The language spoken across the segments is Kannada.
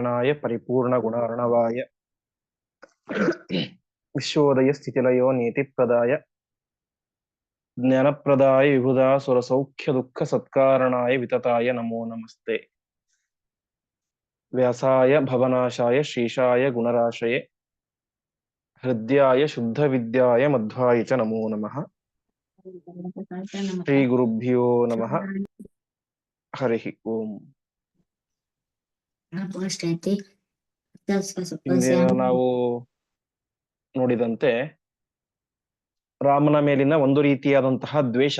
नारायणाय परिपूर्णगुणार्णवाय विश्वोदयस्थितिलयो नीतिप्रदाय ज्ञानप्रदाय विबुधासुरसौख्यदुःखसत्कारणाय वितताय नमो नमस्ते। व्यासाय भवनाशाय श्रीशाय गुणराशये हृद्याय शुद्धविद्याय मध्वाय च नमो। नमः। श्रीगुरुभ्यो नमः। हरिः ओम्। ಐತಿ ಹಿಂದಿನ ನಾವು ನೋಡಿದಂತೆ ರಾಮನ ಮೇಲಿನ ಒಂದು ರೀತಿಯಾದಂತಹ ದ್ವೇಷ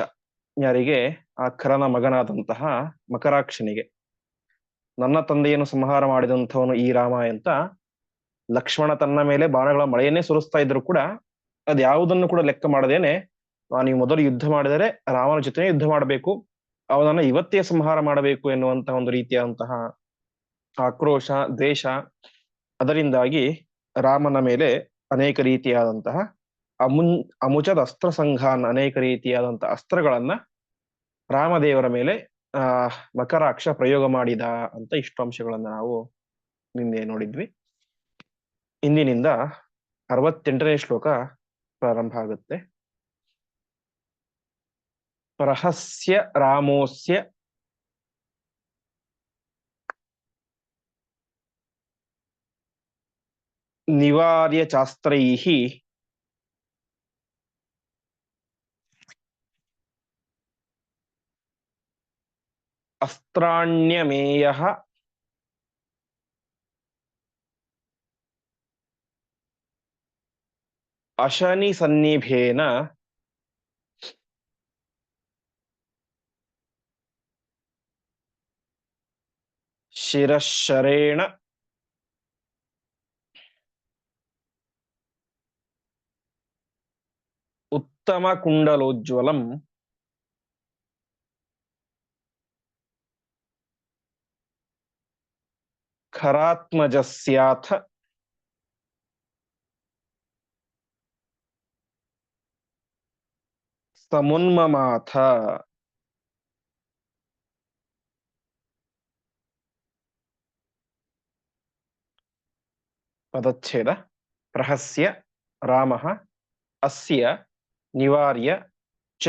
ಯಾರಿಗೆ? ಆ ಕರನ ಮಗನಾದಂತಹ ಮಕರಾಕ್ಷನಿಗೆ. ನನ್ನ ತಂದೆಯನ್ನು ಸಂಹಾರ ಮಾಡಿದಂಥವನು ಈ ರಾಮ ಅಂತ ಲಕ್ಷ್ಮಣ ತನ್ನ ಮೇಲೆ ಬಾಣಗಳ ಮಳೆಯನ್ನೇ ಸುರಿಸ್ತಾ ಇದ್ರು ಕೂಡ ಅದ್ ಯಾವುದನ್ನು ಕೂಡ ಲೆಕ್ಕ ಮಾಡದೇನೆ. ನಾನು ಈ ಮೊದಲು ಯುದ್ಧ ಮಾಡಿದರೆ ರಾಮನ ಜೊತೆ ಯುದ್ಧ ಮಾಡಬೇಕು. ಅವನನ್ನ ಇವತ್ತೇ ಸಂಹಾರ ಮಾಡಬೇಕು ಎನ್ನುವಂತಹ ಒಂದು ರೀತಿಯಾದಂತಹ ಆಕ್ರೋಶ, ದ್ವೇಷ, ಅದರಿಂದಾಗಿ ರಾಮನ ಮೇಲೆ ಅನೇಕ ರೀತಿಯಾದಂತಹ ಅಮುನ್, ಅಮುಚದ ಅಸ್ತ್ರ ಸಂಘಾನ್ ಅನೇಕ ರೀತಿಯಾದಂತಹ ಅಸ್ತ್ರಗಳನ್ನ ರಾಮದೇವರ ಮೇಲೆ, ಆ ಮಕರಾಕ್ಷ ಪ್ರಯೋಗ ಮಾಡಿದ ಅಂತ ಇಷ್ಟು ಅಂಶಗಳನ್ನ ನಾವು ನಿನ್ನೆ ನೋಡಿದ್ವಿ. ಇಂದಿನಿಂದ ಅರವತ್ತೆಂಟನೇ ಶ್ಲೋಕ ಪ್ರಾರಂಭ ಆಗುತ್ತೆ. ಪ್ರಹಸ್ಯ ರಾಮೋಸ್ಯ ನಿವಾರ್ಯ ಚಾಸ್ತ್ರೈಃ ಅಸ್ತ್ರಾಣ್ಯಮೇಯಃ ಅಶನಿ ಸನ್ನಿಭೇನ ಶಿರಶರೇಣ ಉತ್ತಮ ಕುಂಡಲೋಜ್ವಲಂ ಖರಾತ್ಮಜಸ್ಯಾಥ ಸಮುನ್ಮಮಾಥ ಪದಚ್ಛೇದ ಪ್ರಹಸ್ಯ ರಾಮಃ ಅಸ್ಯ ನಿವಾರ್ಯ ಚ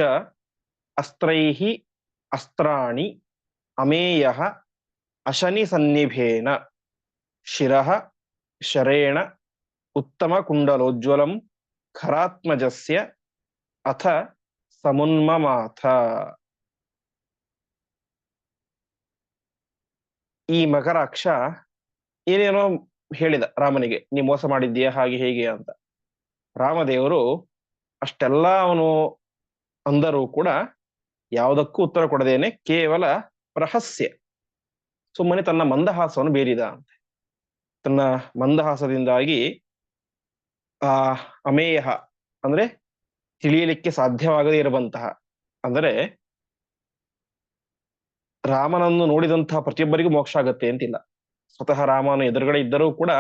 ಅಸ್ತ್ರೈಹಿ ಅಸ್ತ್ರಾಣಿ ಅಮೇಯ ಅಶನಿ ಸನ್ನಿಭೇನ ಶಿರಃ ಶರೇಣ ಉತ್ತಮ ಕುಂಡಲೋಜ್ವಲಂ ಖರಾತ್ಮಜಸ್ಯ ಅಥ ಸಮುನ್ಮಮಾಥ. ಈ ಮಕರಾಕ್ಷ ಏನೇನೋ ಹೇಳಿದ ರಾಮನಿಗೆ, ನೀ ಮೋಸ ಮಾಡಿದ್ದೀಯ? ಹಾಗೆ ಹೇಗೆ? ಅಂತ. ರಾಮದೇವರು ಅಷ್ಟೆಲ್ಲ ಅವನು ಅಂದರೂ ಕೂಡ ಯಾವುದಕ್ಕೂ ಉತ್ತರ ಕೊಡದೇನೆ ಕೇವಲ ರಹಸ್ಯ. ಸುಮ್ಮನೆ ತನ್ನ ಮಂದಹಾಸವನ್ನು ಬೇರಿದ ಅಂತೆ. ತನ್ನ ಮಂದಹಾಸದಿಂದಾಗಿ ಆ ಅಮೇಯಹ ಅಂದ್ರೆ ತಿಳಿಯಲಿಕ್ಕೆ ಸಾಧ್ಯವಾಗದೇ ಇರುವಂತಹ ಅಂದರೆ ರಾಮನನ್ನು ನೋಡಿದಂತಹ ಪ್ರತಿಯೊಬ್ಬರಿಗೂ ಮೋಕ್ಷ ಆಗತ್ತೆ ಅಂತಿಲ್ಲ. ಸ್ವತಃ ರಾಮನ ಎದುರುಗಡೆ ಇದ್ದರೂ ಕೂಡ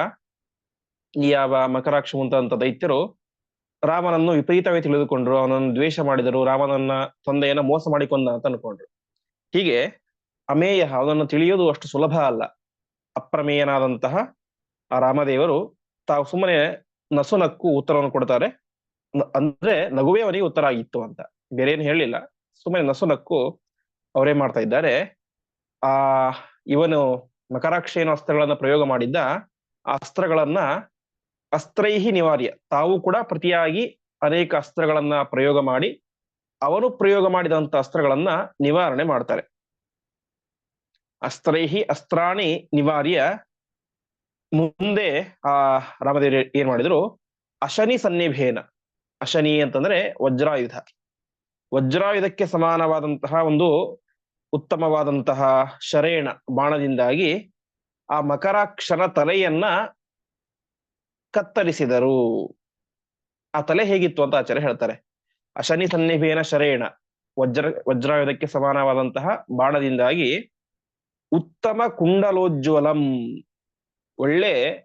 ಈ ಯಾವ ಮಕರಾಕ್ಷ ಮುಂತಾದಂತ ದೈತ್ಯರು ರಾಮನನ್ನು ವಿಪರೀತವೇ ತಿಳಿದುಕೊಂಡ್ರು, ಅವನನ್ನು ದ್ವೇಷ ಮಾಡಿದರು, ರಾಮನನ್ನ ತಂದೆಯನ್ನ ಮೋಸ ಮಾಡಿಕೊಂಡ ಅಂತ ಅನ್ಕೊಂಡ್ರು. ಹೀಗೆ ಅಮೇಯ ಅವನನ್ನು ತಿಳಿಯೋದು ಅಷ್ಟು ಸುಲಭ ಅಲ್ಲ. ಅಪ್ರಮೇಯನಾದಂತಹ ಆ ರಾಮದೇವರು ತಾವು ಸುಮ್ಮನೆ ನಸುನಕ್ಕು ಉತ್ತರವನ್ನು ಕೊಡ್ತಾರೆ. ಅಂದ್ರೆ ನಗುವೇ ಅವನಿಗೆ ಉತ್ತರ ಆಗಿತ್ತು ಅಂತ. ಬೇರೆ ಏನು ಹೇಳಿಲ್ಲ ಸುಮ್ಮನೆ ನಸುನಕ್ಕು ಅವರೇ ಮಾಡ್ತಾ ಇದ್ದಾರೆ. ಆ, ಇವನು ಮಕರಾಕ್ಷೇನ ಅಸ್ತ್ರಗಳನ್ನ ಪ್ರಯೋಗ ಮಾಡಿದ್ದ ಆ ಅಸ್ತ್ರಗಳನ್ನ ಅಸ್ತ್ರೈಹಿ ನಿವಾರ್ಯ. ತಾವು ಕೂಡ ಪ್ರತಿಯಾಗಿ ಅನೇಕ ಅಸ್ತ್ರಗಳನ್ನ ಪ್ರಯೋಗ ಮಾಡಿ, ಅವನು ಪ್ರಯೋಗ ಮಾಡಿದಂತ ಅಸ್ತ್ರಗಳನ್ನ ನಿವಾರಣೆ ಮಾಡ್ತಾರೆ. ಅಸ್ತ್ರೈಹಿ ಅಸ್ತ್ರಾಣಿ ನಿವಾರ್ಯ ಮುಂದೆ, ಆ, ರಾಮದೇವರು ಏನ್ ಮಾಡಿದ್ರು? ಅಶನಿ ಸನ್ನಿಭೇನ. ಅಶನಿ ಅಂತಂದ್ರೆ ವಜ್ರಾಯುಧ. ವಜ್ರಾಯುಧಕ್ಕೆ ಸಮಾನವಾದಂತಹ ಒಂದು ಉತ್ತಮವಾದಂತಹ ಶರೇಣ ಬಾಣದಿಂದಾಗಿ ಆ ಮಕರಾಕ್ಷರ ತಲೆಯನ್ನ ಕತ್ತರಿಸಿದರು. ಆ ತಲೆ ಹೇಗಿತ್ತು ಅಂತ ಆಚಾರ್ಯ ಹೇಳ್ತಾರೆ. ಅಶನಿ ಸನ್ನಿಭೇನ ಶರೇಣ. ವಜ್ರ, ವಜ್ರಾಯುಧಕ್ಕೆ ಸಮಾನವಾದಂತಹ ಬಾಣದಿಂದಾಗಿ ಉತ್ತಮ ಕುಂಡಲೋಜ್ವಲಂ. ಒಳ್ಳೆ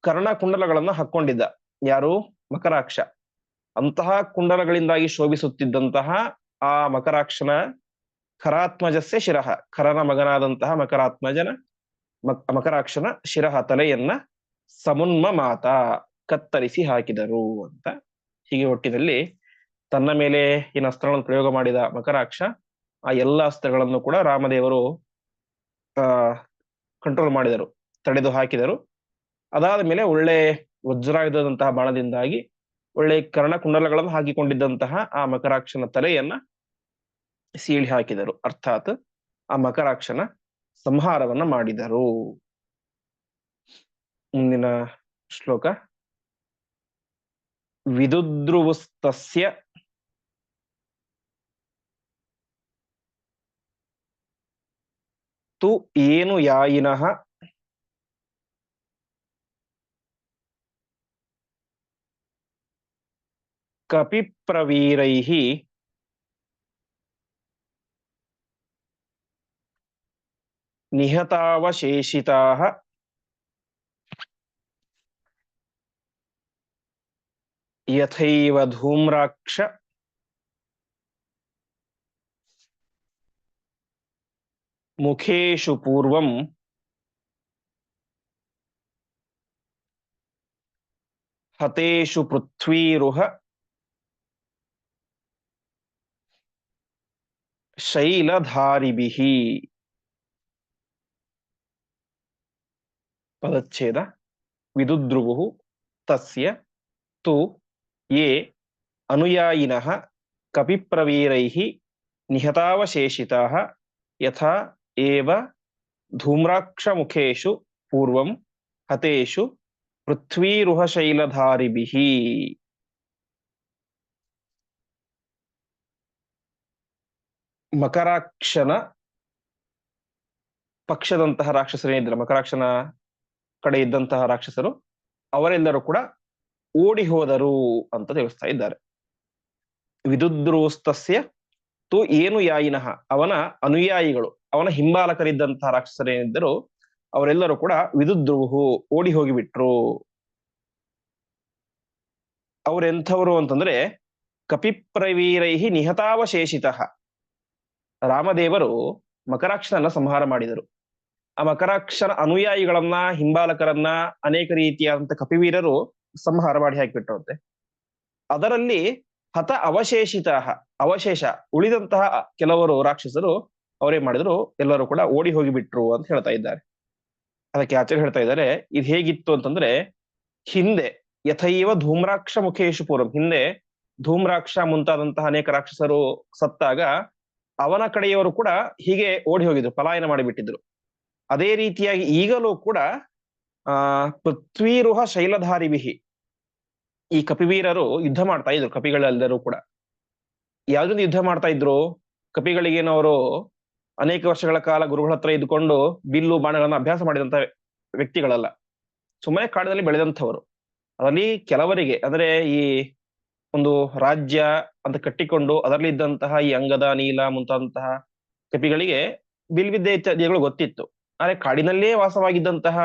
ಕರ್ಣಕುಂಡಲಗಳನ್ನ ಹಾಕೊಂಡಿದ್ದ ಯಾರು? ಮಕರಾಕ್ಷ. ಅಂತಹ ಕುಂಡಲಗಳಿಂದಾಗಿ ಶೋಭಿಸುತ್ತಿದ್ದಂತಹ ಆ ಮಕರಾಕ್ಷನ ಖರಾತ್ಮಜಸ್ಯ ಶಿರಹ ಖರನ ಮಗನಾದಂತಹ ಮಕರಾತ್ಮಜನ, ಮಕ್, ಮಕರಾಕ್ಷನ ಶಿರಹ ತಲೆಯನ್ನ ಸಮುನ್ಮ ಮಾತ ಕತ್ತರಿಸಿ ಹಾಕಿದರು ಅಂತ. ಹೀಗೆ ಒಟ್ಟಿನಲ್ಲಿ ತನ್ನ ಮೇಲೆ ಏನು ಅಸ್ತ್ರಗಳನ್ನು ಪ್ರಯೋಗ ಮಾಡಿದ ಮಕರಾಕ್ಷ, ಆ ಎಲ್ಲ ಅಸ್ತ್ರಗಳನ್ನು ಕೂಡ ರಾಮದೇವರು, ಆ ಕಂಟ್ರೋಲ್ ಮಾಡಿದರು, ತಡೆದು ಹಾಕಿದರು. ಅದಾದ ಮೇಲೆ ಒಳ್ಳೆ ವಜ್ರಾಯುಧದಂತಹ ಬಾಣದಿಂದಾಗಿ ಒಳ್ಳೆ ಕರ್ಣಕುಂಡಲಗಳನ್ನು ಹಾಕಿಕೊಂಡಿದ್ದಂತಹ ಆ ಮಕರಾಕ್ಷನ ತಲೆಯನ್ನ ಸೀಳಿ ಹಾಕಿದರು. ಅರ್ಥಾತ್ ಆ ಮಕರಾಕ್ಷನ ಸಂಹಾರವನ್ನ ಮಾಡಿದರು. ಮುಂದಿನ ಶ್ಲೋಕ. ವಿದುದ್ರುವುಸ್ತಸ್ಯ ತು ಏನು ಯಾಯಿನಃ ಕಪಿಪ್ರವೀರೈಃ ನಿಹತಾವಶೇಷಿತಾಃ ಯಥೈವ ಧೂಮ್ರಾಕ್ಷ ಮುಖೇಶು ಪೂರ್ವಂ ಹತೇಷು ಪೃಥ್ವೀರುಹ ಶೈಲಧಾರಿಭಿಃ ಪದಚ್ಛೇದ ವಿದುದ್ರುವು ತಸ್ಯ ತು ಯೇ ಅನುಯಾಯಿನಃ ಕಪಿಪ್ರವೀರೈಃ ನಿಹತಾವಶೇಷಿತಾಃ ಯಥಾ ಏವ ಧೂಮ್ರಾಕ್ಷಮುಖೇಷು ಪೂರ್ವಂ ಹತೇಷು ಪೃಥ್ವೀರುಹಶೈಲಧಾರಿಭಿಃ ಮಕರಾಕ್ಷನ ಪಕ್ಷದಂತಹ ರಾಕ್ಷಸರೇನಿದ್ರ ಮಕರಾಕ್ಷನ ಕಡೆ ಇದ್ದಂತಹ ರಾಕ್ಷಸರು ಅವರೆಲ್ಲರೂ ಕೂಡ ಓಡಿ ಹೋದರು ಅಂತ ತಿಳಿಸ್ತಾ ಇದ್ದಾರೆ. ವಿದುದ್ರೋಸ್ತಸ್ಯ ತು ಏನು ಯಾಯಿನಃ, ಅವನ ಅನುಯಾಯಿಗಳು, ಅವನ ಹಿಂಬಾಲಕರಿದ್ದಂತಹ ರಾಕ್ಷಸರೇನಿದ್ದರು ಅವರೆಲ್ಲರೂ ಕೂಡ ವಿದುದ್ರೋಹು ಓಡಿ ಹೋಗಿಬಿಟ್ರು. ಅವರೆಂಥವ್ರು ಅಂತಂದ್ರೆ, ಕಪಿಪ್ರವೀರೈಹಿ ನಿಹತಾವಶೇಷಿತ. ರಾಮದೇವರು ಮಕರಾಕ್ಷನನ್ನ ಸಂಹಾರ ಮಾಡಿದರು. ಆ ಮಕರಾಕ್ಷನ ಅನುಯಾಯಿಗಳನ್ನ, ಹಿಂಬಾಲಕರನ್ನ, ಅನೇಕ ರೀತಿಯಾದಂಥ ಕಪಿವೀರರು ಸಂಹಾರ ಮಾಡಿ ಹಾಕಿಬಿಟ್ಟಂತೆ ಅದರಲ್ಲಿ ಹತ ಅವಶೇಷಿತ, ಅವಶೇಷ ಉಳಿದಂತಹ ಕೆಲವರು ರಾಕ್ಷಸರು ಅವರೇ ಮಾಡಿದ್ರು, ಎಲ್ಲರೂ ಕೂಡ ಓಡಿ ಹೋಗಿಬಿಟ್ರು ಅಂತ ಹೇಳ್ತಾ ಇದ್ದಾರೆ. ಅದಕ್ಕೆ ಆಚಾರ್ಯ ಹೇಳ್ತಾ ಇದ್ದಾರೆ, ಇದು ಹೇಗಿತ್ತು ಅಂತಂದ್ರೆ, ಹಿಂದೆ ಯಥೈವ ಧೂಮ್ರಾಕ್ಷ ಮುಖೇಶು ಪೂರ್ವಂ ಹಿಂದೆ ಧೂಮ್ರಾಕ್ಷ ಮುಂತಾದಂತಹ ಅನೇಕ ರಾಕ್ಷಸರು ಸತ್ತಾಗ ಅವನ ಕಡೆಯವರು ಕೂಡ ಹೀಗೆ ಓಡಿ ಹೋಗಿದ್ರು, ಪಲಾಯನ ಮಾಡಿಬಿಟ್ಟಿದ್ರು. ಅದೇ ರೀತಿಯಾಗಿ ಈಗಲೂ ಕೂಡ ಆ ಶೈಲಧಾರಿ ಶೈಲಧಾರಿವಿಹಿ. ಈ ಕಪಿವೀರರು ಯುದ್ಧ ಮಾಡ್ತಾ ಇದ್ರು ಕಪಿಗಳೆಲ್ಲರೂ ಕೂಡ. ಯಾವ್ದ್ರಿಂದ ಯುದ್ಧ ಮಾಡ್ತಾ ಇದ್ರು? ಕಪಿಗಳಿಗೇನು ಅವರು ಅನೇಕ ವರ್ಷಗಳ ಕಾಲ ಗುರುಗಳ ಹತ್ರ ಇದ್ಕೊಂಡು ಬಿಲ್ಲು ಬಾಣಗಳನ್ನ ಅಭ್ಯಾಸ ಮಾಡಿದಂತ ವ್ಯಕ್ತಿಗಳಲ್ಲ. ಸುಮ್ಮನೆ ಕಾಡಿನಲ್ಲಿ ಬೆಳೆದಂಥವರು. ಅದರಲ್ಲಿ ಕೆಲವರಿಗೆ, ಅಂದ್ರೆ ಈ ಒಂದು ರಾಜ್ಯ ಅಂತ ಕಟ್ಟಿಕೊಂಡು ಅದರಲ್ಲಿ ಇದ್ದಂತಹ ಈ ಅಂಗದ, ನೀಲ ಮುಂತಾದಂತಹ ಕಪಿಗಳಿಗೆ ಬಿಲ್ವಿದ್ಯೆ ಇತ್ಯಾದಿಗಳು ಗೊತ್ತಿತ್ತು. ಆದ್ರೆ ಕಾಡಿನಲ್ಲೇ ವಾಸವಾಗಿದ್ದಂತಹ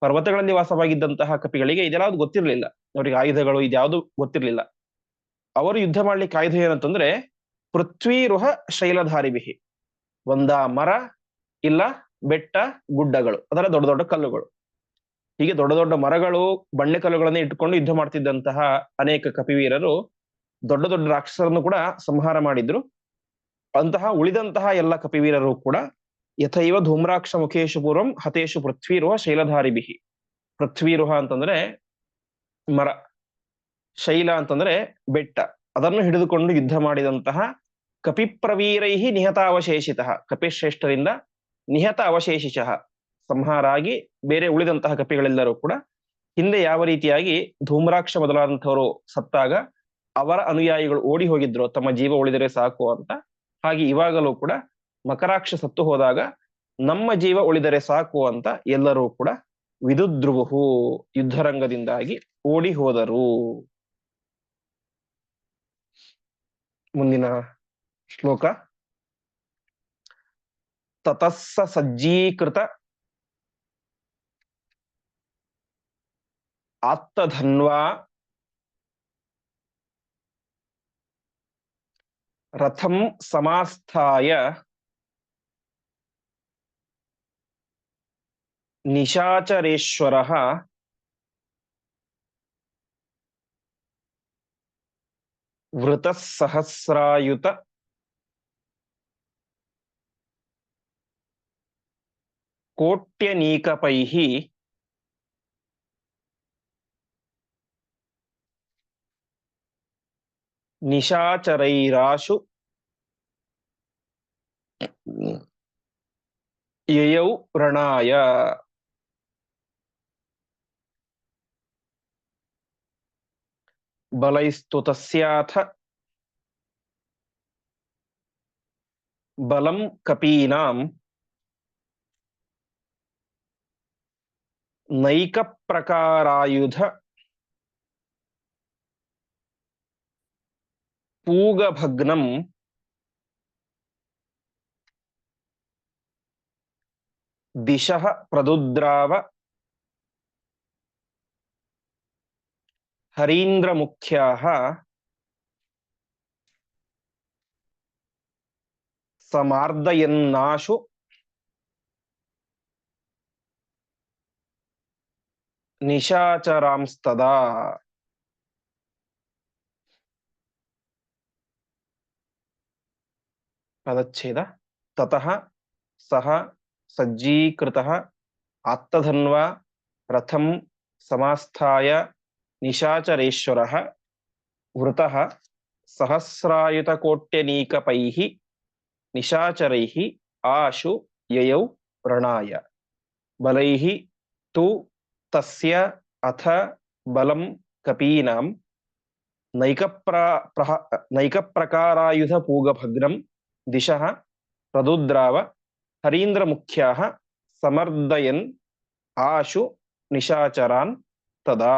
ಪರ್ವತಗಳಲ್ಲಿ ವಾಸವಾಗಿದ್ದಂತಹ ಕಪಿಗಳಿಗೆ ಇದೆಲ್ಲ ಗೊತ್ತಿರಲಿಲ್ಲ. ಅವರಿಗೆ ಆಯುಧಗಳು ಇದ್ಯಾವುದು ಗೊತ್ತಿರಲಿಲ್ಲ. ಅವರು ಯುದ್ಧ ಮಾಡ್ಲಿಕ್ಕೆ ಆಯುಧ ಏನಂತಂದ್ರೆ, ಪೃಥ್ವೀರುಹ ಶೈಲಧಾರಿವಿಹಿ ಒಂದ ಮರ, ಇಲ್ಲ ಬೆಟ್ಟ, ಗುಡ್ಡಗಳು. ಅದರ ದೊಡ್ಡ ದೊಡ್ಡ ಕಲ್ಲುಗಳು. ಹೀಗೆ ದೊಡ್ಡ ದೊಡ್ಡ ಮರಗಳು ಬಂಡೆ ಕಲ್ಲುಗಳನ್ನೇ ಇಟ್ಟುಕೊಂಡು ಯುದ್ಧ ಮಾಡ್ತಿದ್ದಂತಹ ಅನೇಕ ಕಪಿವೀರರು ದೊಡ್ಡ ದೊಡ್ಡ ರಾಕ್ಷಸರನ್ನು ಕೂಡ ಸಂಹಾರ ಮಾಡಿದ್ರು. ಅಂತಹ ಉಳಿದಂತಹ ಎಲ್ಲ ಕಪಿವೀರರು ಕೂಡ ಯಥೈವ ಧೂಮ್ರಾಕ್ಷ ಮುಖೇಶು ಪೂರ್ವಂ ಹತೇಶು ಪೃಥ್ವೀರುಹ ಶೈಲಧಾರಿಭಿಹಿ ಪೃಥ್ವೀರುಹ ಅಂತಂದ್ರೆ ಮರ, ಶೈಲ ಅಂತಂದ್ರೆ ಬೆಟ್ಟ, ಅದನ್ನು ಹಿಡಿದುಕೊಂಡು ಯುದ್ಧ ಮಾಡಿದಂತಹ ಕಪಿಪ್ರವೀರೈಹಿ ನಿಹತ ಅವಶೇಷಿತ ಕಪಿಶ್ರೇಷ್ಠರಿಂದ ನಿಹತ ಅವಶೇಷಿಷ ಸಂಹಾರ ಆಗಿ ಬೇರೆ ಉಳಿದಂತಹ ಕಪಿಗಳೆಲ್ಲರೂ ಕೂಡ ಹಿಂದೆ ಯಾವ ರೀತಿಯಾಗಿ ಧೂಮ್ರಾಕ್ಷ ಮೊದಲಾದಂಥವರು ಸತ್ತಾಗ ಅವರ ಅನುಯಾಯಿಗಳು ಓಡಿ ಹೋಗಿದ್ರು, ತಮ್ಮ ಜೀವ ಉಳಿದರೆ ಸಾಕು ಅಂತ ಹಾಗೆ ಇವಾಗಲೂ ಕೂಡ ಮಕರಾಕ್ಷ ಸತ್ತು ಹೋದಾಗ ನಮ್ಮ ಜೀವ ಉಳಿದರೆ ಸಾಕು ಅಂತ ಎಲ್ಲರೂ ಕೂಡ ವಿದುದ್ರುವು ಯುದ್ಧರಂಗದಿಂದಾಗಿ ಓಡಿ ಹೋದರು. ಮುಂದಿನ ಶ್ಲೋಕ. ತತಸ್ಸ ಸಜ್ಜೀಕೃತ ಆತ್ತಧನ್ವಾ ರಥಂ ಸಮಾಸ್ಥಾಯ ನಿಶಾಚರೇಶ್ವರ ವೃತಸಹಸ್ರಾಯುತ ಕೋಟ್ಯನೀಕಪೈ ನಿಶಾಚರೈರಾಶು ಯಯೌ ರಣಾಯ. ಬಲೈಸ್ತು ತಸ್ಯಾಥ ಬಲಂ ಕಪೀನಾಂ ನೈಕ ಪ್ರಕಾರಾಯುಧ ಪೂಗಭಗ್ನಂ ದಿಶಃ ಪ್ರದುದ್ರಾವ ಹರೀಂದ್ರಮುಖ್ಯಾः ಸಮಾರ್ದಯನ್ನಾಶು ನಿಶಾಚರಾಂಸ್ತದಾ ಪದಚ್ಛೇದ ತತಃ ಸಹ ಸಜ್ಜೀಕೃತಃ ಆತ್ತಧನ್ವಾ ರಥಂ ಸಮಾಸ್ಥಾಯ ನಿಶಾಚರೇಶ್ವರಃ ವೃತಃ ಸಹಸ್ರಾಯುತಕೋಟ್ಯನೀಕಪೈಃ ನಿಶಾಚರೈಃ ಆಶು ಯಯೌ ರಣಾಯ ಬಲೈಃ ತು ತಸ್ಯ ಅಥ ಬಲಂ ಕಪೀನಾಂ ನೈಕಪ್ರಾ ಪ್ರಹ ನೈಕಪ್ರಕಾರಾಯುಧಪೂಗಭಗ್ನಂ ದಿಶಃ ಪ್ರದುದ್ರಾವ ಹರೀಂದ್ರಮುಖ್ಯಾः ಸಮರ್ದಯನ್ ಆಶು ನಿಶಾಚರಾನ್ ತದಾ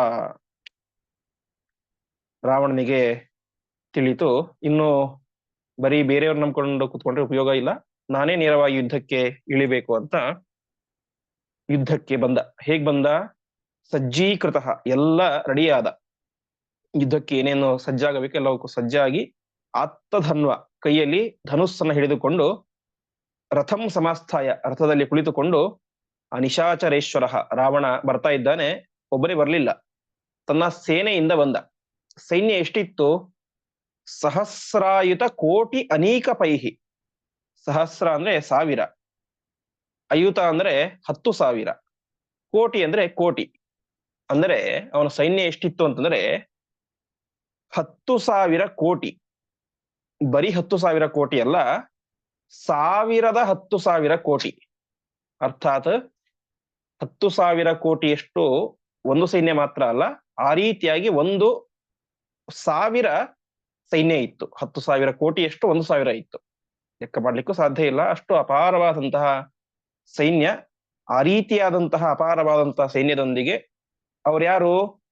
ರಾವಣನಿಗೆ ತಿಳಿತು ಇನ್ನು ಬರೀ ಬೇರೆಯವ್ರು ನಂಬ್ಕೊಂಡು ಕುತ್ಕೊಂಡ್ರೆ ಉಪಯೋಗ ಇಲ್ಲ. ನಾನೇ ನೇರವಾಗಿ ಯುದ್ಧಕ್ಕೆ ಇಳಿಬೇಕು ಅಂತ ಯುದ್ಧಕ್ಕೆ ಬಂದ. ಹೇಗ್ ಬಂದ? ಸಜ್ಜೀಕೃತ, ಎಲ್ಲ ರೆಡಿಯಾದ ಯುದ್ಧಕ್ಕೆ ಏನೇನು ಸಜ್ಜಾಗಬೇಕು, ಎಲ್ಲವಕ್ಕೂ ಸಜ್ಜಾಗಿ ಆತ್ತಧನ್ವ ಕೈಯಲ್ಲಿ ಧನುಸ್ಸನ್ನ ಹಿಡಿದುಕೊಂಡು ರಥಂ ಸಮಾಸ್ಥಾಯ ರಥದಲ್ಲಿ ಕುಳಿತುಕೊಂಡು ಆ ನಿಶಾಚರೇಶ್ವರ ರಾವಣ ಬರ್ತಾ ಇದ್ದಾನೆ. ಒಬ್ಬನೇ ಬರಲಿಲ್ಲ. ತನ್ನ ಸೇನೆಯಿಂದ ಬಂದ. ಸೈನ್ಯ ಎಷ್ಟಿತ್ತು? ಸಹಸ್ರಾಯುತ ಕೋಟಿ ಅನೇಕ ಪೈಹಿ. ಸಹಸ್ರ ಅಂದ್ರೆ ಸಾವಿರ. ಅಯುತ ಅಂದ್ರೆ ಹತ್ತು ಸಾವಿರ. ಕೋಟಿ ಅಂದ್ರೆ ಕೋಟಿ. ಅಂದ್ರೆ ಅವನ ಸೈನ್ಯ ಎಷ್ಟಿತ್ತು ಅಂತಂದ್ರೆ ಹತ್ತು ಸಾವಿರ ಕೋಟಿ. ಬರೀ ಹತ್ತು ಸಾವಿರ ಕೋಟಿ ಅಲ್ಲ, ಸಾವಿರದ ಹತ್ತು ಸಾವಿರ ಕೋಟಿ. ಅರ್ಥಾತ್ ಹತ್ತು ಸಾವಿರ ಕೋಟಿಯಷ್ಟು ಒಂದು ಸೈನ್ಯ ಮಾತ್ರ ಅಲ್ಲ, ಆ ರೀತಿಯಾಗಿ ಒಂದು ಸಾವಿರ ಸೈನ್ಯ ಇತ್ತು. ಹತ್ತು ಸಾವಿರ ಕೋಟಿಯಷ್ಟು ಒಂದು ಸಾವಿರ ಇತ್ತು. ಲೆಕ್ಕ ಮಾಡ್ಲಿಕ್ಕೂ ಸಾಧ್ಯ ಇಲ್ಲ. ಅಷ್ಟು ಅಪಾರವಾದಂತಹ ಸೈನ್ಯ, ಆ ರೀತಿಯಾದಂತಹ ಅಪಾರವಾದಂತಹ ಸೈನ್ಯದೊಂದಿಗೆ ಅವ್ರು ಯಾರು?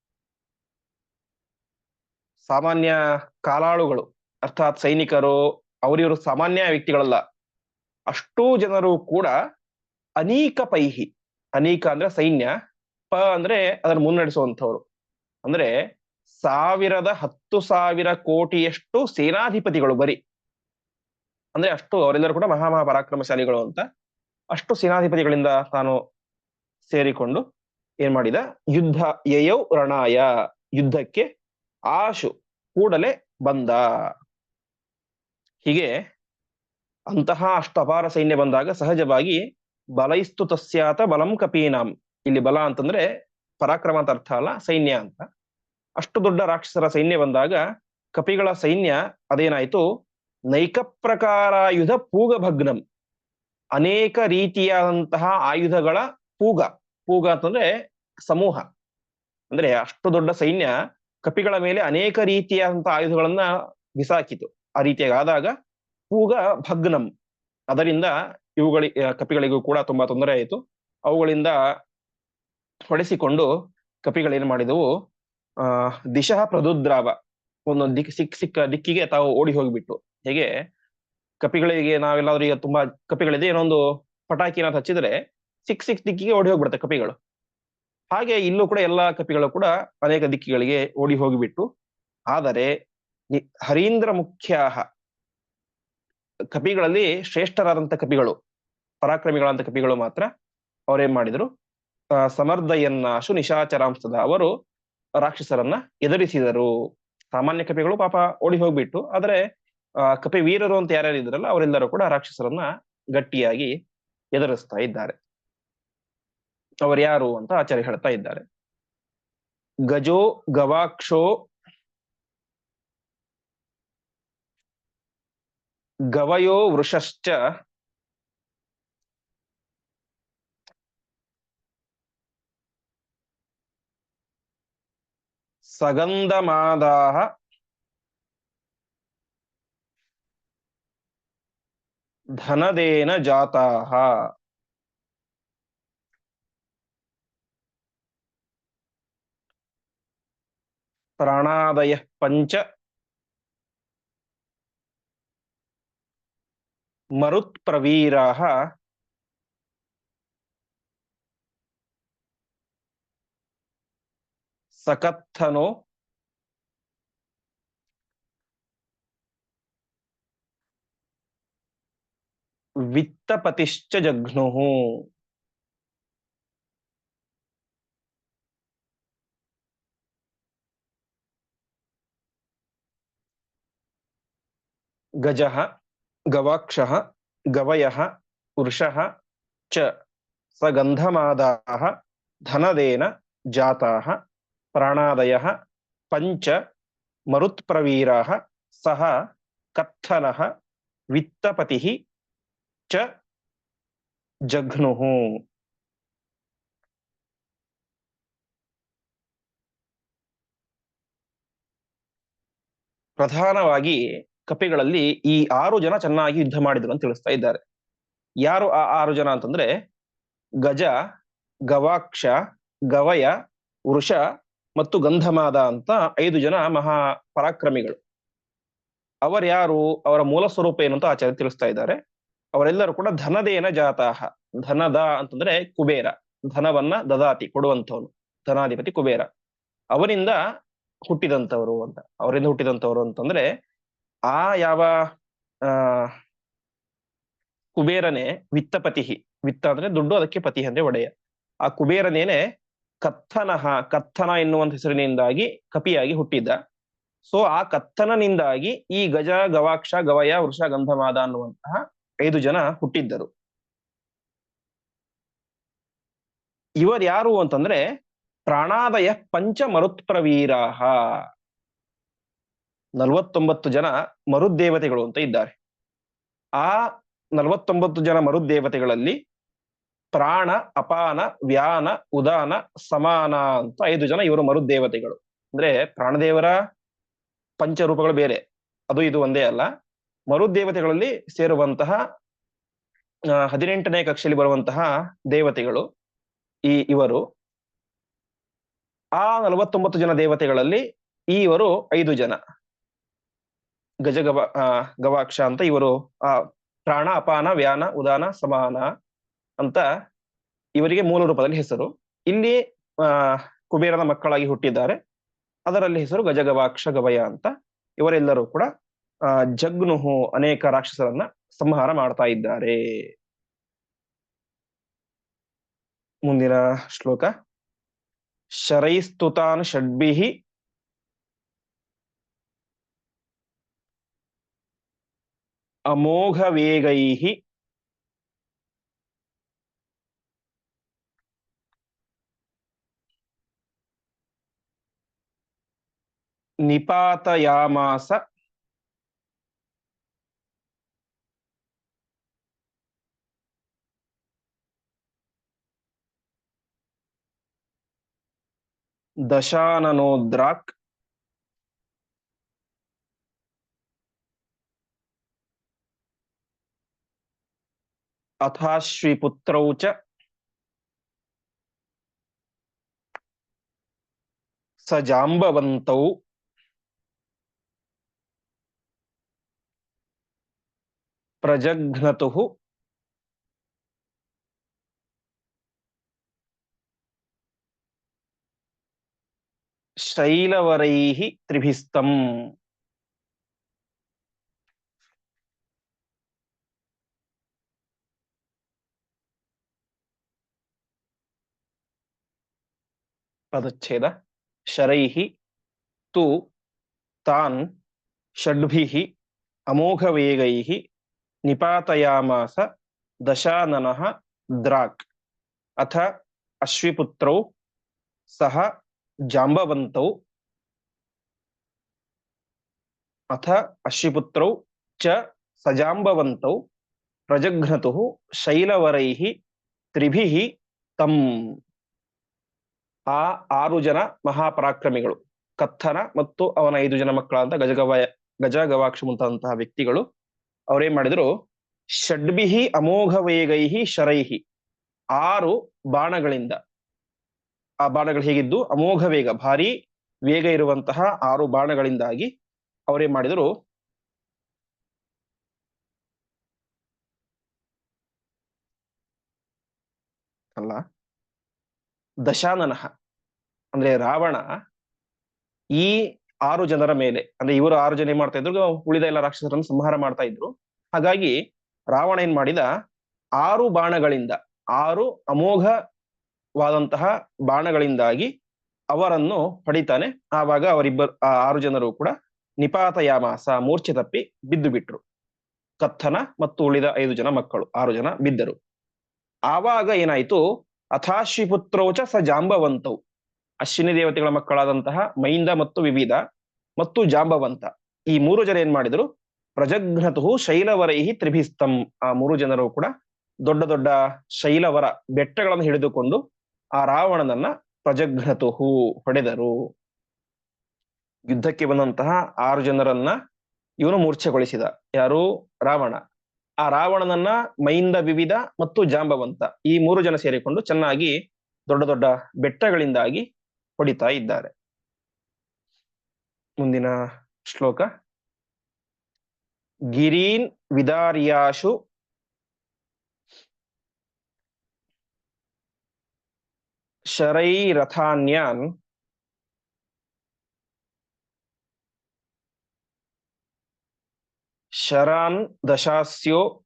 ಸಾಮಾನ್ಯ ಕಾಲಾಳುಗಳು, ಅರ್ಥಾತ್ ಸೈನಿಕರು, ಅವರಿವರು ಸಾಮಾನ್ಯ ವ್ಯಕ್ತಿಗಳಲ್ಲ. ಅಷ್ಟೂ ಜನರು ಕೂಡ ಅನೇಕ ಪೈಹಿ, ಅನೇಕ ಅಂದ್ರೆ ಸೈನ್ಯ, ಪ ಅಂದ್ರೆ ಅದನ್ನು ಮುನ್ನಡೆಸುವಂಥವ್ರು. ಅಂದ್ರೆ ಸಾವಿರದ ಹತ್ತು ಸಾವಿರ ಕೋಟಿಯಷ್ಟು ಸೇನಾಧಿಪತಿಗಳು ಬರೀ. ಅಂದ್ರೆ ಅಷ್ಟು ಅವರೆಲ್ಲರೂ ಕೂಡ ಮಹಾ ಪರಾಕ್ರಮಶಾಲಿಗಳು ಅಂತ. ಅಷ್ಟು ಸೇನಾಧಿಪತಿಗಳಿಂದ ತಾನು ಸೇರಿಕೊಂಡು ಏನ್ ಮಾಡಿದ? ಯುದ್ಧ ಯಯೌ ರಣಾಯ. ಯುದ್ಧಕ್ಕೆ ಆಶು ಕೂಡಲೇ ಬಂದ. ಹೀಗೆ ಅಂತಹ ಅಷ್ಟು ಅಪಾರ ಸೈನ್ಯ ಬಂದಾಗ ಸಹಜವಾಗಿ ಬಲೈಸ್ತು ತಸ್ಯಾತ ಬಲಂ ಕಪೀನಾಂ. ಇಲ್ಲಿ ಬಲ ಅಂತಂದ್ರೆ ಪರಾಕ್ರಮ ಅಂತ ಅರ್ಥ ಅಲ್ಲ, ಸೈನ್ಯ ಅಂತ. ಅಷ್ಟು ದೊಡ್ಡ ರಾಕ್ಷಸರ ಸೈನ್ಯ ಬಂದಾಗ ಕಪಿಗಳ ಸೈನ್ಯ ಅದೇನಾಯ್ತು? ನೈಕ ಪ್ರಕಾರಾಯುಧ ಪೂಗ ಭಗ್ನಂ. ಅನೇಕ ರೀತಿಯಾದಂತಹ ಆಯುಧಗಳ ಪೂಗ. ಪೂಗ ಅಂತಂದ್ರೆ ಸಮೂಹ. ಅಂದ್ರೆ ಅಷ್ಟು ದೊಡ್ಡ ಸೈನ್ಯ ಕಪಿಗಳ ಮೇಲೆ ಅನೇಕ ರೀತಿಯಾದಂತಹ ಆಯುಧಗಳನ್ನ ಬಿಸಾಕಿತು. ಆ ರೀತಿಯಾಗಿ ಆದಾಗ ಪೂಗ ಭಗ್ನಂ. ಅದರಿಂದ ಇವುಗಳಿ, ಕಪಿಗಳಿಗೂ ಕೂಡ ತುಂಬಾ ತೊಂದರೆ ಆಯಿತು. ಅವುಗಳಿಂದ ಹೊಡೆಸಿಕೊಂಡು ಕಪಿಗಳೇನ್ ಮಾಡಿದವು? ದಿಶಃ ಪ್ರದುದ್ರಾವ. ಒಂದೊಂದು ದಿಕ್ ಸಿಕ್, ಸಿಕ್ಕ ದಿಕ್ಕಿಗೆ ತಾವು ಓಡಿ ಹೋಗಿಬಿಟ್ಟು ಹೇಗೆ? ಕಪಿಗಳಿಗೆ ನಾವೆಲ್ಲಾದ್ರೂ ಈಗ ತುಂಬಾ ಕಪಿಗಳಿದೆ ಏನೊಂದು ಪಟಾಕಿನ ಹಚ್ಚಿದ್ರೆ ಸಿಕ್ ಸಿಕ್ ದಿಕ್ಕಿಗೆ ಓಡಿ ಹೋಗ್ಬಿಡುತ್ತೆ ಕಪಿಗಳು. ಹಾಗೆ ಇಲ್ಲೂ ಕೂಡ ಎಲ್ಲಾ ಕಪಿಗಳು ಕೂಡ ಅನೇಕ ದಿಕ್ಕಿಗಳಿಗೆ ಓಡಿ ಹೋಗಿಬಿಟ್ಟು ಆದರೆ ಹರೀಂದ್ರ ಮುಖ್ಯ ಕಪಿಗಳಲ್ಲಿ ಶ್ರೇಷ್ಠರಾದಂತ ಕಪಿಗಳು ಪರಾಕ್ರಮಿಗಳಂತ ಕಪಿಗಳು ಮಾತ್ರ ಅವರೇನ್ ಮಾಡಿದ್ರು? ಸಮರ್ಧಯನ್ನಾಶು ನಿಶಾಚರಾಂಶದ ಅವರು ರಾಕ್ಷಸರನ್ನ ಎದುರಿಸಿದರು. ಸಾಮಾನ್ಯ ಕಪಿಗಳು ಪಾಪ ಓಡಿ ಹೋಗ್ಬಿಟ್ಟು ಆದ್ರೆ ಆ, ಕಪಿ ವೀರರು ಅಂತ ಯಾರ್ಯಾರು ಇದ್ರಲ್ಲ ಅವರೆಲ್ಲರೂ ಕೂಡ ರಾಕ್ಷಸರನ್ನ ಗಟ್ಟಿಯಾಗಿ ಎದುರಿಸ್ತಾ ಇದ್ದಾರೆ. ಅವರು ಯಾರು ಅಂತ ಆಚಾರ್ಯ ಹೇಳ್ತಾ ಇದ್ದಾರೆ. ಗಜೋ ಗವಾಕ್ಷೋ ಗವಯೋ ವೃಷಶ್ಚ ಸಗಂಧಮಾದಾಹ ಧನದೇನ ಜಾತಾಹ ಪ್ರಾಣಾದಯ ಪಂಚ ಮರುತ್ಪ್ರವೀರಾಹ ಸಕತ್ಥನೋ ವಿತ್ತಪತಿಶ್ಚ ಜಘ್ನುಃ ಗಜಃ ಗವಾಕ್ಷಃ ಗವಯಃ ವೃಷಃ ಚ ಸಗಂಧಮಾದಾಃ ಧನದೇನ ಜಾತಾಃ ಪ್ರಾಣಾದಯಃ ಪಂಚ ಮರುತ್ಪ್ರವೀರ ಸಹ ಕತ್ತನ ವಿತ್ತಪತಿ ಚ ಜಘ್ನು. ಪ್ರಧಾನವಾಗಿ ಕಪಿಗಳಲ್ಲಿ ಈ ಆರು ಜನ ಚೆನ್ನಾಗಿ ಯುದ್ಧ ಮಾಡಿದ್ರು ಅಂತ ತಿಳಿಸ್ತಾ ಇದ್ದಾರೆ. ಯಾರು ಆ ಆರು ಜನ ಅಂತಂದ್ರೆ ಗಜ, ಗವಾಕ್ಷ, ಗವಯ, ವೃಷ ಮತ್ತು ಗಂಧಮಾದ ಅಂತ ಐದು ಜನ ಮಹಾ ಪರಾಕ್ರಮಿಗಳು. ಅವರ್ಯಾರು ಅವರ ಮೂಲ ಸ್ವರೂಪ ಏನು ಅಂತ ಆಚಾರ್ಯ ತಿಳಿಸ್ತಾ ಇದ್ದಾರೆ. ಅವರೆಲ್ಲರೂ ಕೂಡ ಧನದೇನ ಜಾತಾಹ. ಧನದ ಅಂತಂದ್ರೆ ಕುಬೇರ. ಧನವನ್ನ ದದಾತಿ, ಕೊಡುವಂಥವನು. ಧನಾಧಿಪತಿ ಕುಬೇರ. ಅವರಿಂದ ಹುಟ್ಟಿದಂತವರು ಅಂತ. ಅವರಿಂದ ಹುಟ್ಟಿದಂತವರು ಅಂತಂದ್ರೆ ಆ ಯಾವ, ಆ, ಕುಬೇರನೇ ವಿತ್ತಪತಿ ವಿತ್ತ ಅಂದ್ರೆ ದುಡ್ಡು, ಅದಕ್ಕೆ ಪತಿ ಅಂದ್ರೆ ಒಡೆಯ. ಆ ಕುಬೇರನೇನೆ ಕತ್ತನಹ, ಕತ್ತನ ಎನ್ನುವಂತ ಹೆಸರಿನಿಂದಾಗಿ ಕಪಿಯಾಗಿ ಹುಟ್ಟಿದ್ದ. ಸೊ ಆ ಕತ್ತನನಿಂದಾಗಿ ಈ ಗಜ, ಗವಾಕ್ಷ, ಗವಯ, ವೃಷ, ಗಂಧಮಾದ ಅನ್ನುವಂತಹ ಐದು ಜನ ಹುಟ್ಟಿದ್ದರು. ಇವರು ಯಾರು ಅಂತಂದ್ರೆ ಪ್ರಾಣಾದಯ ಪಂಚ ಮರುತ್ಪ್ರವೀರಾಹ ನಲವತ್ತೊಂಬತ್ತು ಜನ ಮರುದ್ದೇವತೆಗಳು ಅಂತ ಇದ್ದಾರೆ. ಆ ನಲವತ್ತೊಂಬತ್ತು ಜನ ಮರುದ್ದೇವತೆಗಳಲ್ಲಿ ಪ್ರಾಣ, ಅಪಾನ, ವ್ಯಾನ, ಉದಾನ, ಸಮಾನ ಅಂತ ಐದು ಜನ ಇವರು ಮರುದೇವತೆಗಳು. ಅಂದ್ರೆ ಪ್ರಾಣದೇವರ ಪಂಚರೂಪಗಳು ಬೇರೆ. ಅದು ಇದು ಒಂದೇ ಅಲ್ಲ. ಮರುದೇವತೆಗಳಲ್ಲಿ ಸೇರುವಂತಹ ಹದಿನೆಂಟನೇ ಕಕ್ಷೆಯಲ್ಲಿ ಬರುವಂತಹ ದೇವತೆಗಳು ಈ ಇವರು. ಆ ನಲವತ್ತೊಂಬತ್ತು ಜನ ದೇವತೆಗಳಲ್ಲಿ ಈ ಇವರು ಐದು ಜನ. ಗಜಗವ ಗವಾಕ್ಷ ಅಂತ ಇವರು. ಆ, ಪ್ರಾಣ, ಅಪಾನ, ವ್ಯಾನ, ಉದಾನ, ಸಮಾನ ಅಂತ ಇವರಿಗೆ ಮೂಲ ರೂಪದಲ್ಲಿ ಹೆಸರು. ಇಲ್ಲಿ ಕುಬೇರನ ಮಕ್ಕಳಾಗಿ ಹುಟ್ಟಿದ್ದಾರೆ. ಅದರಲ್ಲಿ ಹೆಸರು ಗಜಗವಾಕ್ಷ ಗವಯ ಅಂತ ಇವರೆಲ್ಲರೂ ಕೂಡ ಜಗ್ನುಹು ಅನೇಕ ರಾಕ್ಷಸರನ್ನ ಸಂಹಾರ ಮಾಡ್ತಾ ಇದ್ದಾರೆ. ಮುಂದಿನ ಶ್ಲೋಕ. ಶರೈಸ್ತುತಾನ್ ಷಡ್ಭಿಹಿ. ಅಮೋಘ ವೇಗೈಃ ನಿಪಾತಯಾಮಾಸ ದಶಾನನೋದ್ರಾಕ್ ಅಥಾಶ್ವಿಪುತ್ರೌ ಚ ಸ ಜಾಂಬವಂತೌ ಪ್ರಜಘ್ನತುಃ ಶೈಲವರೈಃ ತ್ರಿಭಿಸ್ತಂ ಪದಚ್ಛೇದ ಶರೈಃ ತು ತಾನ್ ಷಡ್ಭಿಃ ಅಮೋಘವೇಗೈಃ ನಿಪಾತಯಾಮಾಸ ದಶಾನನಃ ದ್ರಾಕ್ ಅಥ ಅಶ್ವಿಪುತ್ರೌ ಸಹ ಜಾಂಬವಂತೌ ಅಥ ಅಶ್ವಿಪುತ್ರೌ ಚ ಸಜಾಂಬವಂತೌ ಪ್ರಜಘ್ನತು ಶೈಲವರೈ ತ್ರಿಭಿ ತಂ ಆ ಆರು ಜನ ಮಹಾಪರಾಕ್ರಮಿಗಳು ಕತ್ತನ ಮತ್ತು ಅವನ ಐದು ಜನ ಮಕ್ಕಳಾದ ಗಜಗವ ಗಜ ಗವಾಕ್ಷ ಮುಂತಾದಂತಹ ವ್ಯಕ್ತಿಗಳು ಅವರೇನ್ ಮಾಡಿದ್ರು? ಷಡ್ಭಿಹಿ ಅಮೋಘ ವೇಗೈಹಿ ಶರೈಹಿ. ಆರು ಬಾಣಗಳಿಂದ. ಆ ಬಾಣಗಳು ಹೇಗಿದ್ದು? ಅಮೋಘ ವೇಗ ಭಾರಿ ವೇಗ ಇರುವಂತಹ ಆರು ಬಾಣಗಳಿಂದಾಗಿ ಅವರೇನ್ ಮಾಡಿದರು? ಅಲ್ಲ. ದಶಾನನಃ, ಅಂದ್ರೆ ರಾವಣ ಈ ಆರು ಜನರ ಮೇಲೆ, ಅಂದ್ರೆ ಇವರು ಆರು ಜನ ಏನ್ ಮಾಡ್ತಾ ಇದ್ರು ಉಳಿದ ಎಲ್ಲ ರಾಕ್ಷಸರನ್ನು ಸಂಹಾರ ಮಾಡ್ತಾ ಇದ್ರು. ಹಾಗಾಗಿ ರಾವಣ ಏನ್ ಮಾಡಿದ, ಆರು ಬಾಣಗಳಿಂದ, ಆರು ಅಮೋಘವಾದಂತಹ ಬಾಣಗಳಿಂದಾಗಿ ಅವರನ್ನು ಹೊಡಿತಾನೆ ಆವಾಗ ಅವರಿಬ್ಬರು, ಆ ಆರು ಜನರು ಕೂಡ ನಿಪಾತಯಾಮಾಸ, ಮೂರ್ಛೆ ತಪ್ಪಿ ಬಿದ್ದು ಬಿಟ್ರು. ಕತ್ತನ ಮತ್ತು ಉಳಿದ ಐದು ಜನ ಮಕ್ಕಳು, ಆರು ಜನ ಬಿದ್ದರು. ಆವಾಗ ಏನಾಯ್ತು, ಅಥಾಶ್ವಿಪುತ್ರೋಚ ಸ ಜಾಂಬವಂತವು ಅಶ್ವಿನಿ ದೇವತೆಗಳ ಮಕ್ಕಳಾದಂತಹ ಮೈಂದ ಮತ್ತು ವಿವಿಧ ಮತ್ತು ಜಾಂಬವಂತ. ಈ ಮೂರು ಜನ ಏನ್ ಮಾಡಿದ್ರು? ಪ್ರಜಘ್ನತು ಶೈಲವರೈಹಿ ತ್ರಿಭಿಸ್ತಂ ಆ ಮೂರು ಜನರು ಕೂಡ ದೊಡ್ಡ ದೊಡ್ಡ ಶೈಲವರ ಬೆಟ್ಟಗಳನ್ನು ಹಿಡಿದುಕೊಂಡು ಆ ರಾವಣನನ್ನ ಪ್ರಜಘ್ನತುಹು ಹೊಡೆದರು. ಯುದ್ಧಕ್ಕೆ ಬಂದಂತಹ ಆರು ಜನರನ್ನ ಇವನು ಮೂರ್ಛೆಗೊಳಿಸಿದ. ಯಾರು? ರಾವಣ. ಆ ರಾವಣನನ್ನ ಮೈಂದ, ವಿವಿಧ ಮತ್ತು ಜಾಂಬವಂತ ಈ ಮೂರು ಜನ ಸೇರಿಕೊಂಡು ಚೆನ್ನಾಗಿ ದೊಡ್ಡ ದೊಡ್ಡ ಬೆಟ್ಟಗಳಿಂದಾಗಿ ಹೊಡಿತಾ ಇದ್ದಾರೆ. ಮುಂದಿನ ಶ್ಲೋಕ. ಗಿರೀನ್ ವಿದಾರ್ಯಾಶು ಶರೈರಥಾನ್ಯಾನ್ ಶರಾನ್ ದಶಾಸ್ಯೋ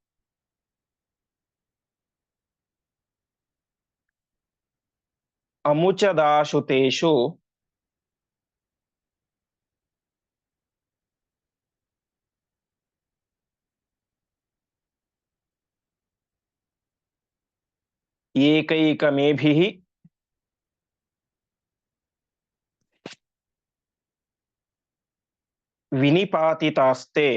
अमुचदाशुतेषु। एकैकमेभिः। विनिपातितास्ते।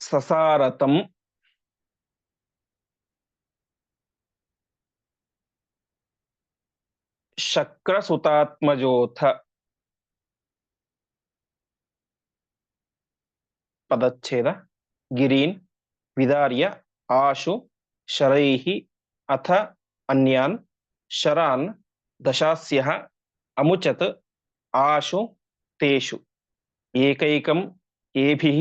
ससारतम्। ಶಕ್ರಸುತಾತ್ಮಜೋಥ ಪದಚ್ಛೇದ ಗಿರೀನ್ ವಿದಾರ್ಯ ಆಶು ಶರೈಃ ಅಥ ಅನ್ಯಾನ್ ಶರಾನ್ ದಶಾಸ್ಯಃ ಅಮುಚತ್ ಆಶು ತೇಷು ಏಕೈಕಂ ಏಭಿಃ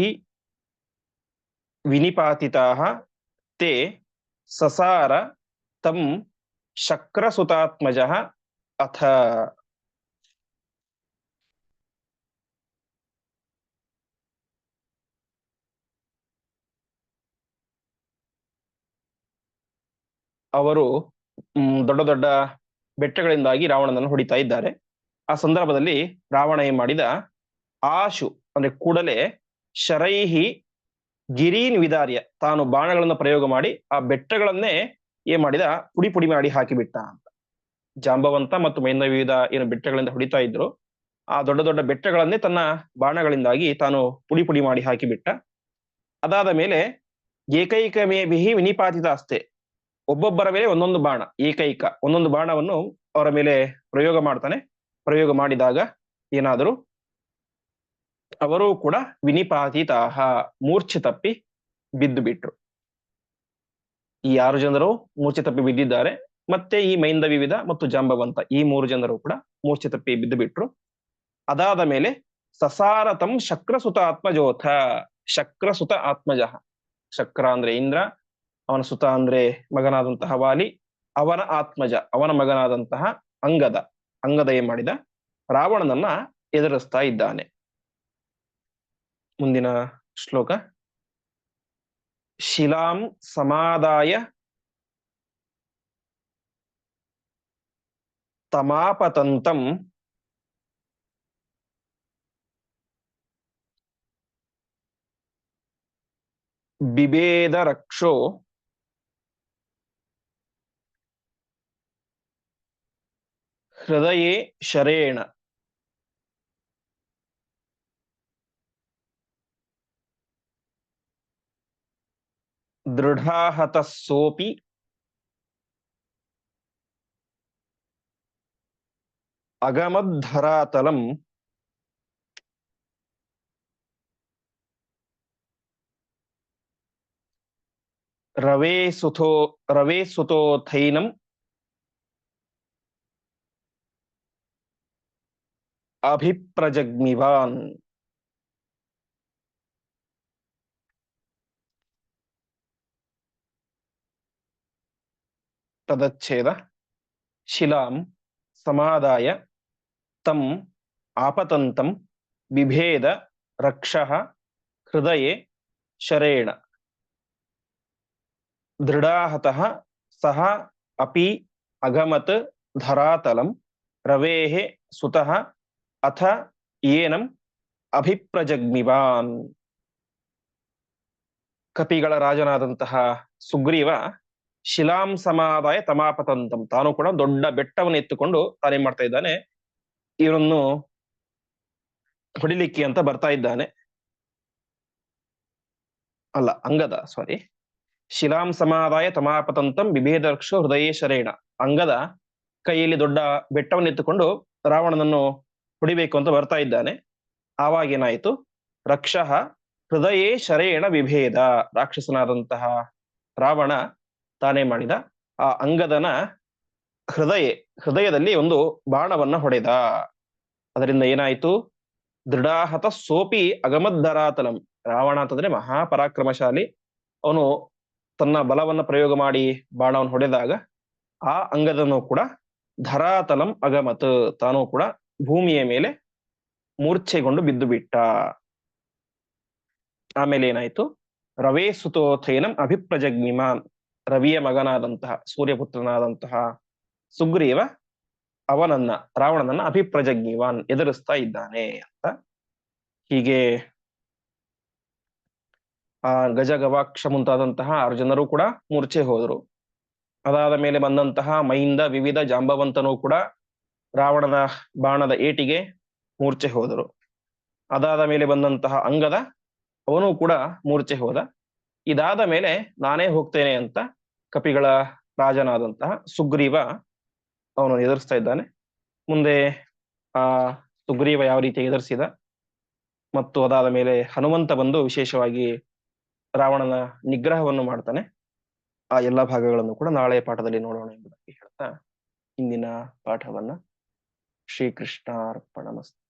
ವಿನಿಪಾತಿತಾಃ ते ಸಸಾರ ತಂ ಶಕ್ರಸುತಾತ್ಮಜಃ ಅಥ ಅವರು ದೊಡ್ಡ ದೊಡ್ಡ ಬೆಟ್ಟಗಳಿಂದಾಗಿ ರಾವಣನನ್ನು ಹೊಡಿತಾ ಇದ್ದಾರೆ. ಆ ಸಂದರ್ಭದಲ್ಲಿ ರಾವಣ ಏನ್ ಮಾಡಿದ? ಆಶು, ಅಂದ್ರೆ ಕೂಡಲೇ ಶರೈಹಿ ಗಿರೀನ್ ವಿದಾರ್ಯ ತಾನು ಬಾಣಗಳನ್ನು ಪ್ರಯೋಗ ಮಾಡಿ ಆ ಬೆಟ್ಟಗಳನ್ನೇ ಏನ್ ಮಾಡಿದ? ಪುಡಿ ಪುಡಿ ಮಾಡಿ ಹಾಕಿಬಿಟ್ಟ. ಜಾಂಬವಂತ ಮತ್ತು ಮೈನ ವಿವಿಧ ಏನು ಬೆಟ್ಟಗಳಿಂದ ಹೊಡಿತಾ ಇದ್ರು. ಆ ದೊಡ್ಡ ದೊಡ್ಡ ಬೆಟ್ಟಗಳನ್ನೇ ತನ್ನ ಬಾಣಗಳಿಂದಾಗಿ ತಾನು ಪುಡಿ ಪುಡಿ ಮಾಡಿ ಹಾಕಿಬಿಟ್ಟ. ಅದಾದ ಮೇಲೆ ಏಕೈಕ ಮೇಭಿಹಿ ವಿನಿಪಾತಿತ ಅಷ್ಟೇ. ಒಬ್ಬೊಬ್ಬರ ಮೇಲೆ ಒಂದೊಂದು ಬಾಣ, ಏಕೈಕ ಒಂದೊಂದು ಬಾಣವನ್ನು ಅವರ ಮೇಲೆ ಪ್ರಯೋಗ ಮಾಡ್ತಾನೆ. ಪ್ರಯೋಗ ಮಾಡಿದಾಗ ಏನಾದರೂ ಅವರು ಕೂಡ ವಿನಿಪಾತಿತಾಹ, ಮೂರ್ಛೆ ತಪ್ಪಿ ಬಿದ್ದು ಬಿಟ್ರು ಈ ಆರು ಜನರು ಮೂರ್ಛೆ ತಪ್ಪಿ ಬಿದ್ದಿದ್ದಾರೆ? ಮತ್ತೆ ಈ ಮೈಂದವಿ ವಿವಿಧ ಮತ್ತು ಜಾಂಬವಂತ ಈ ಮೂರು ಜನರು ಕೂಡ ಮೂರ್ಛೆ ತಪ್ಪಿ ಬಿದ್ದು ಬಿಟ್ರು. ಅದಾದ ಮೇಲೆ ಸಸಾರತಂ ಶಕ್ರಸುತ ಆತ್ಮಜೋಥ, ಶಕ್ರಸುತ ಆತ್ಮಜ. ಶಕ್ರ ಅಂದ್ರೆ ಇಂದ್ರ, ಅವನ ಸುತ ಅಂದ್ರೆ ಮಗನಾದಂತಹ ವಾಲಿ, ಅವನ ಆತ್ಮಜ, ಅವನ ಮಗನಾದಂತಹ ಅಂಗದ. ಅಂಗದ ಏನ್ ಮಾಡಿದ? ರಾವಣನನ್ನ ಎದುರಿಸ್ತಾ ಇದ್ದಾನೆ. ಮುಂದಿನ ಶ್ಲೋಕ. ಶಿಲಾಂ ಸಮಾದಾಯ ತಮಾಪತಂತಂ ಬಿಭೇದ ರಕ್ಷೋ ಹೃದಯೇ ಶರೇಣ ದೃಢಾಹತ ಸೋಪಿ ಅಗಮದ್ಧರಾತಲಂ ರವೇ ಸುತೋ ರವೇ ಸುತೋಥೈನಂ ಅಭಿಪ್ರಜಗ್ಮಿವಾನ್ ತದಚ್ಛೇದ ಶಿಲಾಂ ಸಮಾದಾಯ ತಂ ಆಪತಂತಂ ಬಿಭೇದ ರಕ್ಷ ಹೃದಯೇ ಶರೇಣ ದೃಢಾಹತಃ ಸಹ ಅಪಿ ಅಗಮತ್ ಧರಾತಲಂ ರವೇಹೆ ಸುತಃ ಅಥ ಏನಂ ಅಭಿಪ್ರಜಗ್ಮಿವಾನ್ ಕಪಿಗಳ ರಾಜನಾದಂತಹ ಸುಗ್ರೀವ ಶಿಲಾಂ ಸಮಾದಾಯ ತಮಾಪತಂತಂ ತಾನು ಕೂಡ ದೊಡ್ಡ ಬೆಟ್ಟವನ್ನು ಎತ್ತುಕೊಂಡು ತಾನೇನ್ ಮಾಡ್ತಾ ಇದ್ದಾನೆ. ಇವರನ್ನು ಹೊಡಿಲಿಕ್ಕೆ ಅಂತ ಬರ್ತಾ ಇದ್ದಾನೆ. ಅಲ್ಲ, ಅಂಗದ ಸಾರಿ ಶಿಲಾಂ ಸಮಾದಾಯ ತಮಾಪತಂತಂ ಬಿಭೇದ ರಕ್ಷ ಹೃದಯೇ ಶರೇಣ. ಅಂಗದ ಕೈಯಲ್ಲಿ ದೊಡ್ಡ ಬೆಟ್ಟವನ್ನು ಎತ್ತುಕೊಂಡು ರಾವಣನನ್ನು ಹೊಡಿಬೇಕು ಅಂತ ಬರ್ತಾ ಇದ್ದಾನೆ. ಆವಾಗ ಏನಾಯ್ತು? ರಕ್ಷಃ ಹೃದಯೇ ಶರೇಣ ವಿಭೇದ. ರಾಕ್ಷಸನಾದಂತಹ ರಾವಣ ತಾನೇ ಮಾಡಿದ ಆ ಅಂಗದನ ಹೃದಯ, ಹೃದಯದಲ್ಲಿ ಒಂದು ಬಾಣವನ್ನ ಹೊಡೆದ. ಅದರಿಂದ ಏನಾಯ್ತು? ದೃಢಾಹತ ಸೋಪಿ ಅಗಮದ್ಧರಾತಲಂ. ರಾವಣ ಅಂತಂದ್ರೆ ಮಹಾಪರಾಕ್ರಮಶಾಲಿ. ಅವನು ತನ್ನ ಬಲವನ್ನ ಪ್ರಯೋಗ ಮಾಡಿ ಬಾಣವನ್ನು ಹೊಡೆದಾಗ ಆ ಅಂಗದನು ಕೂಡ ಧರಾತಲಂ ಅಗಮತ್. ತಾನು ಕೂಡ ಭೂಮಿಯ ಮೇಲೆ ಮೂರ್ಛೆಗೊಂಡು ಬಿದ್ದು ಬಿಟ್ಟ. ಆಮೇಲೆ ಏನಾಯ್ತು? ರವೇ ಸುತೋಥೈನಂ ಅಭಿಪ್ರಜಗ್ನಿಮಾನ್. ರವಿಯ ಮಗನಾದಂತಹ, ಸೂರ್ಯಪುತ್ರನಾದಂತಹ ಸುಗ್ರೀವ ಅವನನ್ನ, ರಾವಣನನ್ನ ಅಭಿಪ್ರಜಗ್ನಿವಾನ್ ಎದುರಿಸ್ತಾ ಇದ್ದಾನೆ ಅಂತ ಹೀಗೆ ಆ ಗಜ ಗವಾಕ್ಷ ಮುಂತಾದಂತಹ ಅರ್ಜುನರು ಜನರು ಕೂಡ ಮೂರ್ಛೆ ಹೋದರು. ಅದಾದ ಮೇಲೆ ಬಂದಂತಹ ಮೈಂದ ವಿವಿಧ ಜಾಂಬವಂತನು ಕೂಡ ರಾವಣನ ಬಾಣದ ಏಟಿಗೆ ಮೂರ್ಛೆ ಹೋದರು. ಅದಾದ ಮೇಲೆ ಬಂದಂತಹ ಅಂಗದ ಅವನು ಕೂಡ ಮೂರ್ಛೆ ಹೋದ. ಇದಾದ ಮೇಲೆ ನಾನೇ ಹೋಗ್ತೇನೆ ಅಂತ ಕಪಿಗಳ ರಾಜನಾದಂತಹ ಸುಗ್ರೀವ ಅವನು ಎದುರಿಸ್ತಾ ಇದ್ದಾನೆ. ಮುಂದೆ, ಆ, ಸುಗ್ರೀವ ಯಾವ ರೀತಿ ಎದುರಿಸಿದ ಮತ್ತು ಅದಾದ ಮೇಲೆ ಹನುಮಂತ ಬಂದು ವಿಶೇಷವಾಗಿ ರಾವಣನ ನಿಗ್ರಹವನ್ನು ಮಾಡ್ತಾನೆ. ಆ ಎಲ್ಲ ಭಾಗಗಳನ್ನು ಕೂಡ ನಾಳೆ ಪಾಠದಲ್ಲಿ ನೋಡೋಣ ಎಂಬುದಾಗಿ ಹೇಳ್ತಾ ಇಂದಿನ ಪಾಠವನ್ನ ಶ್ರೀಕೃಷ್ಣಾರ್ಪಣ ಅರ್ಪಣಮಸ್ತು